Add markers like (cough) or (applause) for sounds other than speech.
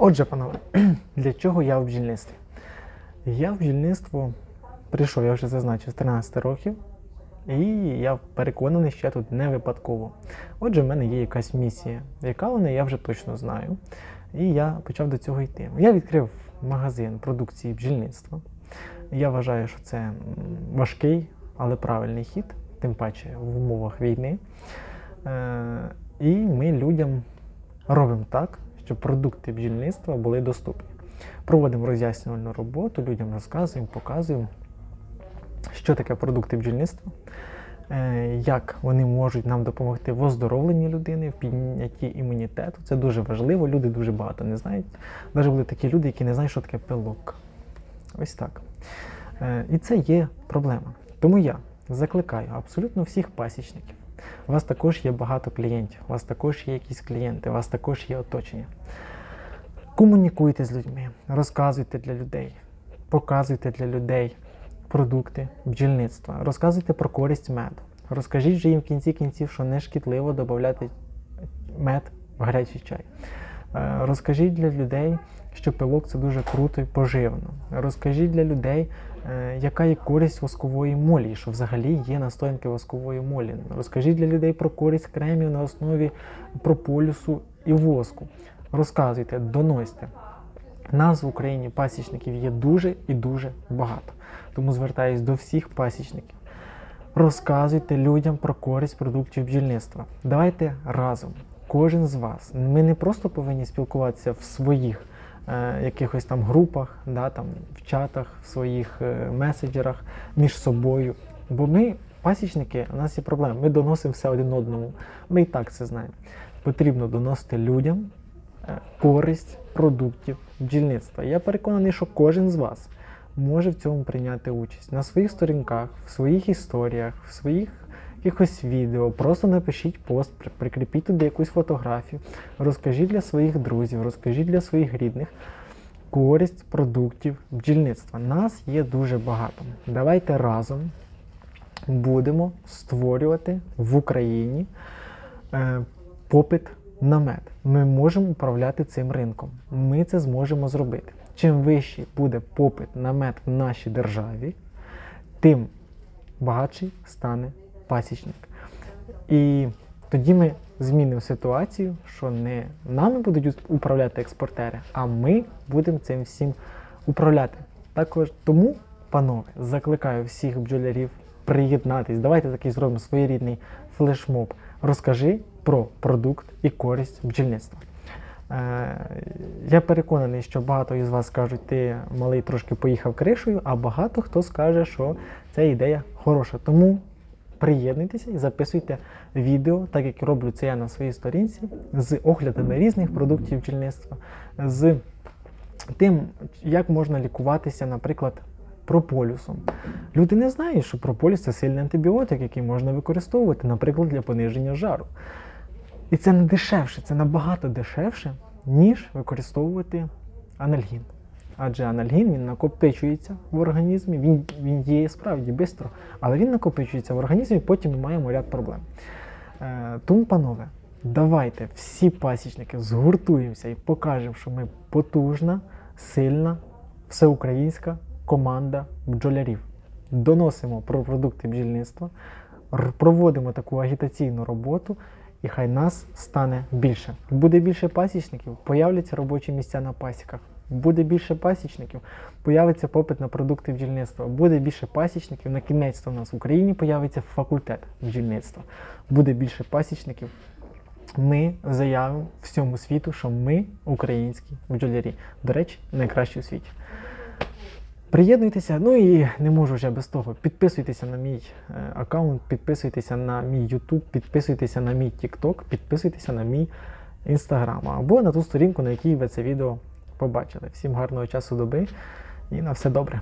Отже, панове, (clears throat) для чого я в бджільництві? Я в бджільництво прийшов, я вже зазначив, з 13 років, і я переконаний, що я тут не випадково. Отже, в мене є якась місія. Яка вона, я вже точно знаю. І я почав до цього йти. Я відкрив магазин продукції бджільництва. Я вважаю, що це важкий, але правильний хід, тим паче в умовах війни. Е, і ми людям робимо так, щоб продукти бджільництва були доступні. Проводимо роз'яснювальну роботу, людям розказуємо, показуємо, що таке продукти бджільництва, е, як вони можуть нам допомогти в оздоровленні людини, в піднятті імунітету. Це дуже важливо. Люди дуже багато не знають. Навіть були такі люди, які не знають, що таке пилок. Ось так. Е, І це є проблема. Тому я закликаю абсолютно всіх пасічників. У вас також є багато клієнтів, у вас також є якісь клієнти, у вас також є оточення. Комунікуйте з людьми, розказуйте для людей, показуйте для людей продукти бджільництва, розказуйте про користь меду. Розкажіть же їм в кінці кінців, що не шкідливо додати мед в гарячий чай. Е, Розкажіть для людей, що пилок це дуже круто і поживно. Розкажіть для людей, яка є користь воскової молі, що взагалі є настоянки воскової молі. Розкажіть для людей про користь кремів на основі прополісу і воску. Розказуйте, доносьте. Нас в Україні пасічників є дуже і дуже багато. Тому звертаюсь до всіх пасічників. Розказуйте людям про користь продуктів бджільництва. Давайте разом, кожен з вас. Ми не просто повинні спілкуватися в своїх е, якихось там групах, да, там, в чатах, в своїх е, меседжерах між собою. Бо ми, пасічники, у нас є проблема. Ми доносимо все один одному. Ми і так це знаємо. Потрібно доносити людям е, користь продуктів бджільництва. Я переконаний, що кожен з вас може в цьому прийняти участь на своїх сторінках, в своїх історіях, в своїх якихось відео. Просто напишіть пост, прикріпіть туди якусь фотографію, розкажіть для своїх друзів, розкажіть для своїх рідних користь продуктів бджільництва. Нас є дуже багато. Давайте разом будемо створювати в Україні е, попит на мед. Ми можемо управляти цим ринком. Ми це зможемо зробити. Чим вищий буде попит на мед в нашій державі, тим багатший стане пасічник. І тоді ми змінимо ситуацію, що не нами будуть управляти експортери, а ми будемо цим всім управляти. Також тому, панове, закликаю всіх бджолярів приєднатись. Давайте такий зробимо своєрідний флешмоб. Розкажи про продукт і користь бджільництва. Е, Я переконаний, що багато із вас скажуть, ти малий трошки поїхав кришею, а багато хто скаже, що ця ідея хороша. Тому приєднуйтеся і записуйте відео, так як роблю це я на своїй сторінці, з оглядами різних продуктів бджільництва, з тим, як можна лікуватися, наприклад, прополісом. Люди не знають, що прополіс це сильний антибіотик, який можна використовувати, наприклад, для пониження жару. І це не дешевше, це набагато дешевше, ніж використовувати анальгін. Адже анальгін він накопичується в організмі, він, він діє справді швидко, але він накопичується в організмі, потім ми маємо ряд проблем. Е, тому, панове, давайте всі пасічники згуртуємося і покажемо, що ми потужна, сильна, всеукраїнська команда бджолярів. Доносимо про продукти бджільництва, проводимо таку агітаційну роботу, і хай нас стане більше. Буде більше пасічників, появляться робочі місця на пасіках. Буде більше пасічників, появиться попит на продукти бджільництва. Буде більше пасічників. На кінець у нас в Україні появиться факультет бджільництва. Буде більше пасічників. Ми заявимо всьому світу, що ми українські бджолярі. До речі, найкращі у світі. Приєднуйтеся, ну і не можу вже без того. Підписуйтеся на мій е, аккаунт, підписуйтеся на мій YouTube, підписуйтеся на мій TikTok, підписуйтеся на мій Instagram або на ту сторінку, на якій ви це відео побачили. Всім гарного часу доби і на все добре.